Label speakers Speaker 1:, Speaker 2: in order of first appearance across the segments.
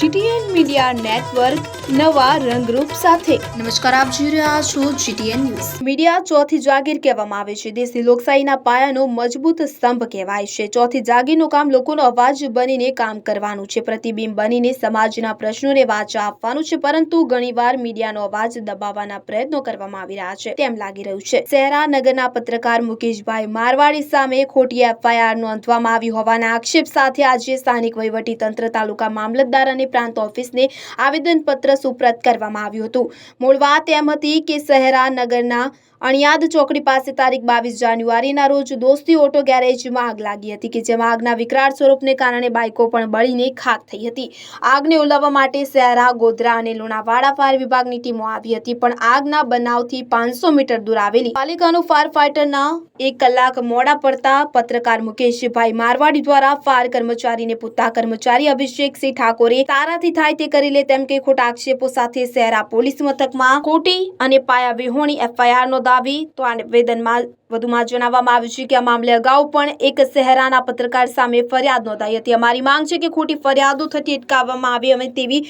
Speaker 1: GTN media network નવા રંગરૂપ સાથે.
Speaker 2: નમસ્કાર આપ જોઈ રહ્યા છો જીટીએન ન્યૂઝ.
Speaker 1: મીડિયા ચોથી જાગીર કહેવામાં આવે છે. દેશની લોકશાહીના પાયાનો મજબૂત સ્તંભ કહેવાય છે. ચોથી જાગીરનું કામ લોકોનો અવાજ બનીને કામ કરવાનું છે. પ્રતિબિંબ બનીને સમાજના પ્રશ્નોને વાચા આપવાનું છે. પરંતુ ઘણીવાર મીડિયાનો અવાજ દબાવવાના પ્રયત્નો કરવામાં આવી રહ્યા છે. તેમ લાગી રહ્યું છે. શહેરા નગરના પત્રકાર મુકેશભાઈ મારવાડી સામે ખોટી એફઆઈઆર નોંધવામાં આવી હોવાના આક્ષેપ સાથે આજે સ્થાનિક વહીવટી તંત્ર તાલુકા મામલતદાર અને પ્રાંત ઓફિસને આવેદનપત્ર સુપ્રત કરવામાં આવ્યું હતું. મૂળ વાત એમ હતી કે શહેરા નગરના અણિયાદ ચોકડી પાસે તારીખ બાવીસ જાન્યુઆરીના રોજ દોસ્તી ઓટો ગેરેજમાં આગ લાગી હતી કે જેમાં આગના વિકરાળ સ્વરૂપને કારણે બાઇકો પણ બળીને ખાક થઈ હતી. આગને ઓલવવા માટે શહેરા, ગોધરા અને લુણાવાડા ફાયર વિભાગની ટીમો આવી હતી, પણ આગના બનાવથી પાંચસો મીટર દૂર આવેલી પાલિકાનું ફાયર ફાઇટરના એક કલાક મોડા પડતા પત્રકાર મુકેશભાઈ મારવાડી દ્વારા ફાયર કર્મચારીને પૂછતા કર્મચારી અભિષેકસિંહ ઠાકોરે તારાથી થાય તે કરી લે તેમ કે ખોટા આક્ષેપો સાથે શહેરા પોલીસ મથકમાં ખોટી અને પાયા વિહોણી એફઆઈઆર નોંધાવી તો આ નિવેદનમાં વધુમાં જણાવવામાં આવ્યું છે કે આ મામલે અગાઉ પણ એક શહેરાના પત્રકાર સામે ફરિયાદ નોંધાઈ હતી. અમારી માંગ છે કે ખોટી ફરિયાદો થતી અટકાવવામાં આવે અને તેવી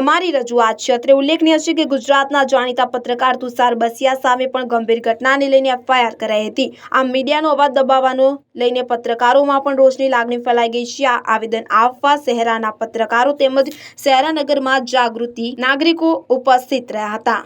Speaker 1: અમારી રજૂઆત છે. અત્રે ઉલ્લેખનીય છે કે ગુજરાતના જાણીતા પત્રકાર તુષાર બસિયા સામે પણ ગંભીર ઘટનાને લઈને એફઆઈઆર કરાઈ હતી. આમ મીડિયાનો અવાજ દબાવવાનો લઈને પત્રકારોમાં પણ રોષની લાગણી ફેલાઈ ગઈ છે. આ આવેદન આપવા શહેરાના પત્રકારો તેમજ શહેરાનગરમાં જાગૃતિ નાગરિકો ઉપસ્થિત રહ્યા હતા.